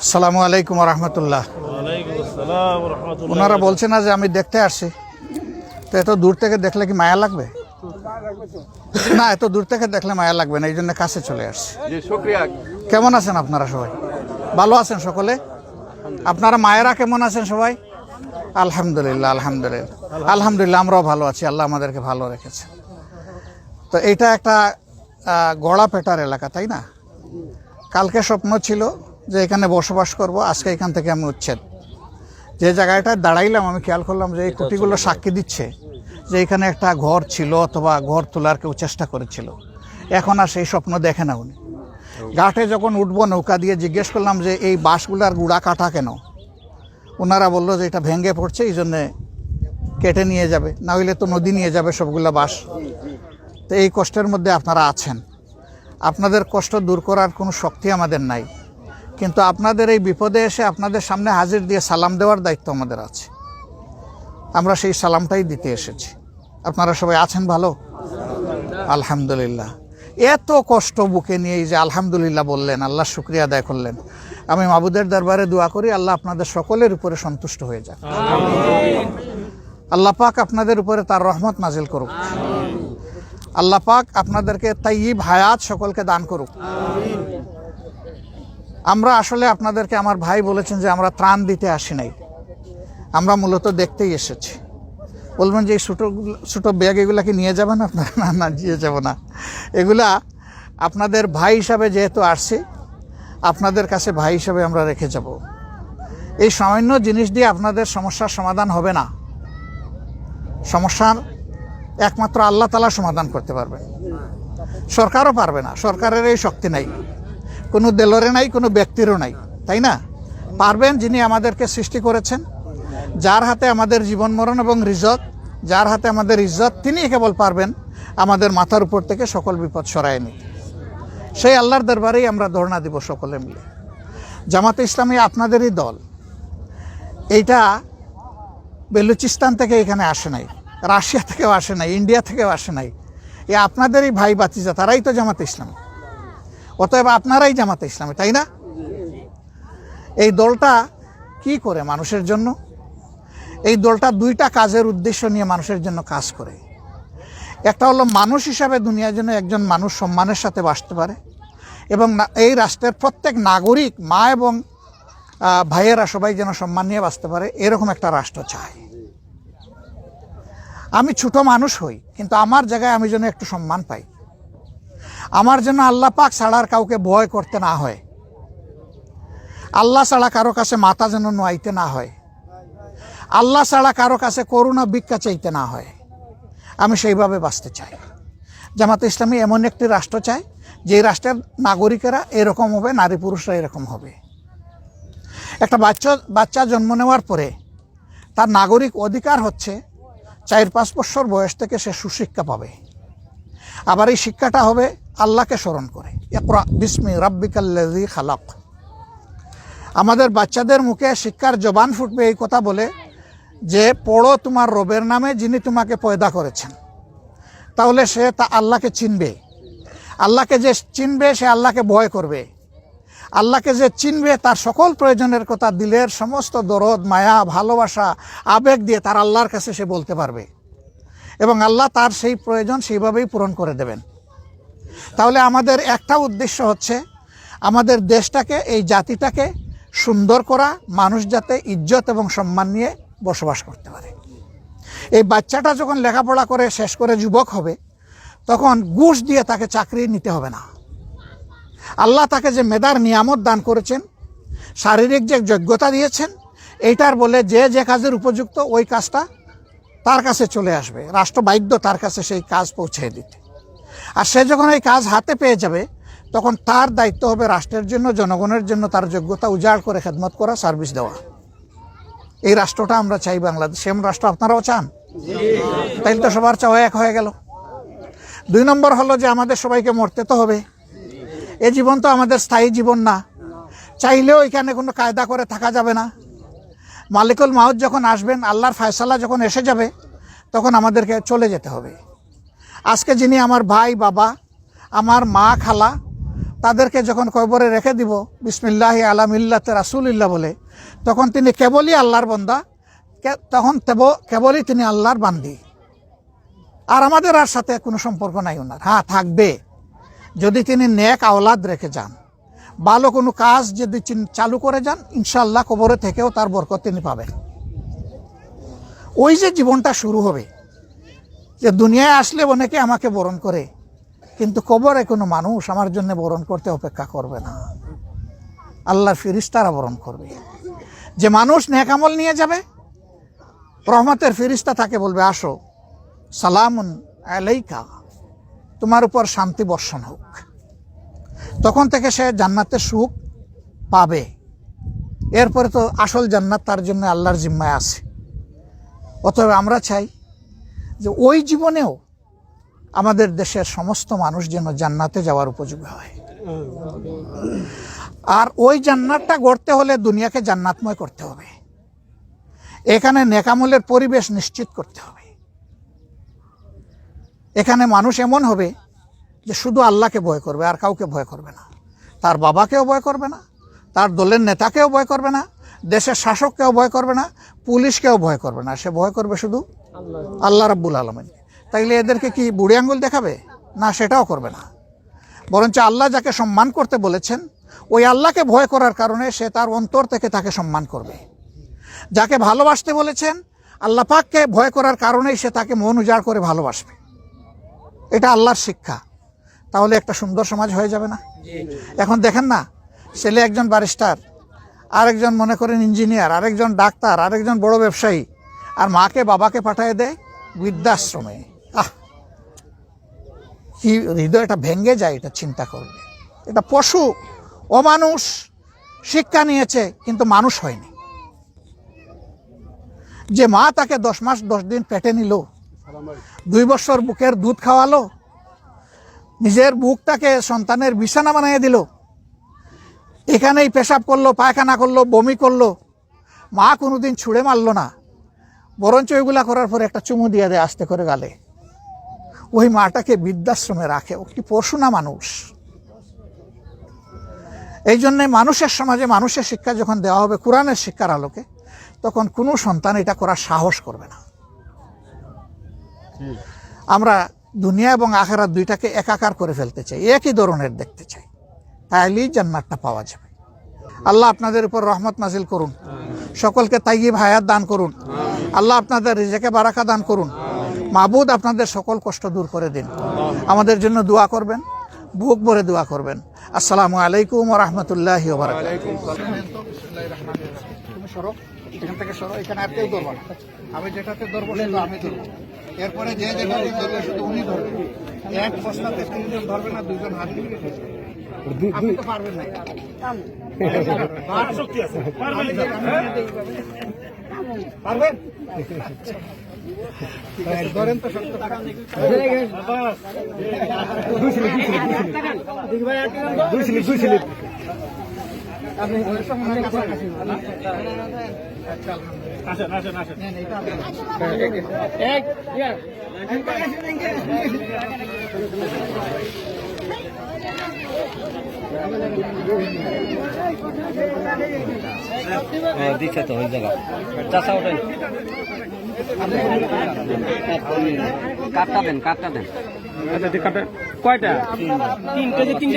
সালামু আলাইকুম রহমতুল্লাহ। ওনারা বলছে না যে আমি দেখতে আসছি। তো এত দূর থেকে দেখলে কি মায়া লাগবে? না এত দূর থেকে দেখলে মায়া লাগবে না এই জন্য কাছে চলে আসছি। কেমন আছেন আপনারা সবাই? ভালো আছেন সকলে? আপনারা মায়েরা কেমন আছেন সবাই? আলহামদুলিল্লাহ আলহামদুলিল্লাহ। আলহামদুলিল্লাহ আমরাও ভালো আছি আল্লাহ আমাদেরকে ভালো রেখেছে। তো এইটা একটা গড়া পেটার এলাকা তাই না? কালকে স্বপ্ন ছিল যে এখানে বসবাস করব, আজকে এখান থেকে আমি উচ্ছেদ। যে জায়গাটায় দাঁড়াইলাম, আমি খেয়াল করলাম যে এই কুটিগুলো সাক্ষী দিচ্ছে যে এখানে একটা ঘর ছিল অথবা ঘর তোলার কেউ চেষ্টা করেছিল। এখন আর সেই স্বপ্ন দেখে না উনি। ঘাটে যখন উঠবো, নৌকা দিয়ে জিজ্ঞেস করলাম যে এই বাঁশগুলার গুড়া কাটা কেন? ওনারা বলল যে এটা ভেঙে পড়ছে, এই জন্যে কেটে নিয়ে যাবে না হইলে তো নদী নিয়ে যাবে সবগুলা বাঁশ। তো এই কষ্টের মধ্যে আপনারা আছেন। আপনাদের কষ্ট দূর করার কোনো শক্তি আমাদের নাই। কিন্তু আপনাদের এই বিপদে এসে আপনাদের সামনে হাজির দিয়ে সালাম দেওয়ার দায়িত্ব আমাদের আছে। আমরা সেই সালামটাই দিতে এসেছি। আপনারা সবাই আছেন ভালো? আলহামদুলিল্লাহ। এত কষ্ট বুকে নিয়ে এই যে আলহামদুলিল্লাহ বললেন, আল্লাহ শুক্রিয়া আদায় করলেন। আমি মাবুদের দরবারে দোয়া করি, আল্লাহ আপনাদের সকলের উপরে সন্তুষ্ট হয়ে যাক। আল্লাহ পাক আপনাদের উপরে তার রহমত নাজিল করুক। আল্লাহ পাক আপনাদেরকে তাইয়িব হায়াত সকলকে দান করুক। আমরা আসলে আপনাদেরকে আমার ভাই বলেছেন যে আমরা ত্রাণ দিতে আসি নাই। আমরা মূলত দেখতেই এসেছি। বলবেন যে এই ছোটো ছোটো ব্যাগ এগুলাকে নিয়ে যাবেন আপনারা? না না, নিয়ে যাব না। এগুলা আপনাদের ভাই হিসাবে যেহেতু আসছি, আপনাদের কাছে ভাই হিসাবে আমরা রেখে যাব। এই সামান্য জিনিস দিয়ে আপনাদের সমস্যার সমাধান হবে না। সমস্যার একমাত্র আল্লাহ তালা সমাধান করতে পারবে সরকারও পারবে না। সরকারের এই শক্তি নাই। কোনো দেলরে নাই, কোনো ব্যক্তিরও নাই, তাই না? পারবেন যিনি আমাদেরকে সৃষ্টি করেছেন, যার হাতে আমাদের জীবন মরণ এবং রিজত, যার হাতে আমাদের ইজ্জত তিনি কেবল পারবেন আমাদের মাথার উপর থেকে সকল বিপদ সরায় নিতে। সেই আল্লাহর দরবারেই আমরা ধর্ণা দিব সকলে মিলে। জামাতে ইসলামী আপনাদেরই দল। এইটা বেলুচিস্তান থেকে এখানে আসে নাই, রাশিয়া থেকেও আসে নাই, ইন্ডিয়া থেকেও আসে নাই। এ আপনাদেরই ভাই বাতিজা তারাই তো জামাতে ইসলামী। অতএব আপনারাই জামাতে ইসলামী, তাই না? এই দলটা কি করে মানুষের জন্য? এই দলটা দুইটা কাজের উদ্দেশ্য নিয়ে মানুষের জন্য কাজ করে। একটা হলো মানুষ হিসাবে দুনিয়ার জন্য একজন মানুষ সম্মানের সাথে বাঁচতে পারে এবং এই রাষ্ট্রের প্রত্যেক নাগরিক, মা এবং ভাইয়েরা সবাই যেন সম্মান নিয়ে বাঁচতে পারে, এরকম একটা রাষ্ট্র চায়। আমি ছোট মানুষ হই, কিন্তু আমার জায়গায় আমি যেন একটু সম্মান পাই। আমার জন্য আল্লাহ পাক ছাড়ার কাউকে ভয় করতে না হয়। আল্লাহ ছাড়া কারও কাছে মাথা যেন নোয়াইতে না হয়। আল্লাহ ছাড়া কারও কাছে করুণা ভিক্ষা চাইতে না হয়। আমি সেইভাবে বাঁচতে চাই। জামাতে ইসলামী এমন একটি রাষ্ট্র চায় যে রাষ্ট্রের নাগরিকেরা এরকম হবে, নারী পুরুষরা এরকম হবে। একটা বাচ্চা বাচ্চা জন্ম নেওয়ার পরে তার নাগরিক অধিকার হচ্ছে, চার পাঁচ বছর বয়স থেকে সে সুশিক্ষা পাবে। আবার এই শিক্ষাটা হবে আল্লাহকে স্মরণ করে। একরা বিস্মি রাব্বিকাল্লাজি খালাক। আমাদের বাচ্চাদের মুখে শিক্ষার জবান ফুটবে এই কথা বলে যে, পড়ো তোমার রবের নামে যিনি তোমাকে পয়দা করেছেন। তাহলে সে তা আল্লাহকে চিনবে। আল্লাহকে যে চিনবে, সে আল্লাহকে ভয় করবে। আল্লাহকে যে চিনবে, তার সকল প্রয়োজনের কথা দিলের সমস্ত দরদ, মায়া, ভালোবাসা, আবেগ দিয়ে তার আল্লাহর কাছে সে বলতে পারবে। এবং আল্লাহ তার সেই প্রয়োজন সেইভাবেই পূরণ করে দেবেন। তাহলে আমাদের একটা উদ্দেশ্য হচ্ছে আমাদের দেশটাকে, এই জাতিটাকে সুন্দর করা, মানুষ যাতে ইজ্জত এবং সম্মান নিয়ে বসবাস করতে পারে। এই বাচ্চাটা যখন লেখাপড়া করে শেষ করে যুবক হবে, তখন ঘুষ দিয়ে তাকে চাকরি নিতে হবে না। আল্লাহ তাকে যে মেধার নিয়ামত দান করেছেন, শারীরিক যে যোগ্যতা দিয়েছেন, এইটার বলে যে যে কাজের উপযুক্ত, ওই কাজটা তার কাছে চলে আসবে। রাষ্ট্র বাধ্য তার কাছে সেই কাজ পৌঁছে দিতে। আর সে যখন এই কাজ হাতে পেয়ে যাবে, তখন তার দায়িত্ব হবে রাষ্ট্রের জন্য, জনগণের জন্য তার যোগ্যতা উজাড় করে খেদমত করা, সার্ভিস দেওয়া। এই রাষ্ট্রটা আমরা চাই বাংলাদেশ সেম রাষ্ট্র আপনারাও চান? তাইলে তো সবার চাওয়া এক হয়ে গেল। দুই নম্বর হলো যে আমাদের সবাইকে মরতে তো হবে। এ জীবন তো আমাদের স্থায়ী জীবন না। চাইলেও এখানে কোনো কায়দা করে থাকা যাবে না। মালিকুল মাহুদ যখন আসবেন, আল্লাহর ফয়সালা যখন এসে যাবে, তখন আমাদেরকে চলে যেতে হবে। আজকে যিনি আমার ভাই, বাবা, আমার মা, খালা, তাদেরকে যখন কবরে রেখে দিব, বিসমিল্লাহ আলা মিল্লাতে রাসুলিল্লাহ বলে, তখন তিনি কেবলই আল্লাহর বন্দা তখন কেবলই তিনি আল্লাহর বান্দি। আর আমাদের আর সাথে কোনো সম্পর্ক নাই ওনার। হ্যাঁ থাকবে। যদি তিনি নেক আওলাদ রেখে যান। ভালো কোনো কাজ যদি চালু করে যান ইনশাল্লাহ কবরে থেকেও তার বরকত তিনি পাবেন। ওই যে জীবনটা শুরু হবে, যে দুনিয়ায় আসলে অনেকে আমাকে বরণ করে, কিন্তু কবরে কোনো মানুষ আমার জন্য বরণ করতে অপেক্ষা করবে না। আল্লাহর ফিরিস্তারা বরণ করবে। যে মানুষ নেকামল নিয়ে যাবে, রহমতের ফিরিস্তা তাকে বলবে, আসো, সালামুন আলাইকা, তোমার উপর শান্তি বর্ষণ হোক। তখন থেকে সে জান্নাতের সুখ পাবে। এরপরে তো আসল জান্নাত তার জন্য আল্লাহর জিম্মায় আছে। অতএব আমরা চাই যে ওই জীবনেও আমাদের দেশের সমস্ত মানুষ যেন জান্নাতে যাওয়ার উপযোগী হয়। আর ওই জান্নাতটা গড়তে হলে দুনিয়াকে জান্নাতময় করতে হবে। এখানে নেকামলের পরিবেশ নিশ্চিত করতে হবে। এখানে মানুষ এমন হবে যে শুধু আল্লাহকে ভয় করবে, আর কাউকে ভয় করবে না। তার বাবাকেও ভয় করবে না, তার দলের নেতাকেও ভয় করবে না, দেশের শাসককেও ভয় করবে না, পুলিশকেও ভয় করবে না। সে ভয় করবে শুধু আল্লাহ রাব্বুল আলমিন। তাইলে এদেরকে কি বুড়ি আঙ্গুল দেখাবে? না, সেটাও করবে না। বরঞ্চ আল্লাহ যাকে সম্মান করতে বলেছেন, ওই আল্লাহকে ভয় করার কারণে সে তার অন্তর থেকে তাকে সম্মান করবে। যাকে ভালোবাসতে বলেছেন, আল্লাহ পাককে ভয় করার কারণেই সে তাকে মন উজাড় করে ভালোবাসবে। এটা আল্লাহর শিক্ষা। তাহলে একটা সুন্দর সমাজ হয়ে যাবে না। এখন দেখেন না ছেলে একজন ব্যারিস্টার আরেকজন মনে করেন ইঞ্জিনিয়ার আরেকজন ডাক্তার আরেকজন বড় ব্যবসায়ী আর মাকে বাবাকে পাঠিয়ে দেয় বৃদ্ধাশ্রমে। আহ! কি হৃদয়টা ভেঙে যায় এটা চিন্তা করবে এটা পশু অমানুষ শিক্ষা নিয়েছে কিন্তু মানুষ হয়নি। যে মা তাকে দশ মাস দশ দিন পেটে নিল দুই বছর বুকের দুধ খাওয়ালো নিজের বুকটাকে সন্তানের বিছানা বানিয়ে দিল। এখানেই পেশাব করল পায়খানা করল বমি করল। মা কোনোদিন ছুঁড়ে মারলো না। বরঞ্চ ওইগুলা করার পরে একটা চুমু দিয়ে দেয় আস্তে করে গালে। ওই মাটাকে বৃদ্ধাশ্রমে রাখে। ও কি পশু না মানুষ? এই জন্যে মানুষের সমাজে মানুষের শিক্ষা যখন দেওয়া হবে কোরআনের শিক্ষার আলোকে তখন কোনো সন্তান এটা করার সাহস করবে না। আমরা দুনিয়া এবং আখেরাত দুইটাকে একাকার করে ফেলতে চাই, একই ধরনের দেখতে চাই। তাইলেই জান্নাতটা পাওয়া যাবে। আল্লাহ আপনাদের উপর রহমত নাজিল করুন। সকলকে তাইয়িব হায়াত দান করুন। আল্লাহ আপনাদের রিজেকে বারাকা দান করুন। মাবুদ আপনাদের সকল কষ্ট দূর করে দিন। আমাদের জন্য দোয়া করবেন, বুক ভরে দোয়া করবেন। আসসালামু আলাইকুম রহমতুল্লাহ এখান থেকে সরো, এখানে আর কেউ ধরবো আমি যেটাতে ধরবো আমি ধরবো। এরপরে যে যেটাতে ধরবে শুধু উনি ধরবেন এক বস্তাতে তিনজন ধরবে না দুজন হাত দিয়ে তো পারবেন না। শক্তি আছে। পারবেন ধরেন তো টাকা আপনি। দীক্ষা তো হয়ে যাবে চাষা ওঠেন। কাটটা দেন কাটটা দেন। আচ্ছা কয়টা? তিন কেজি তিন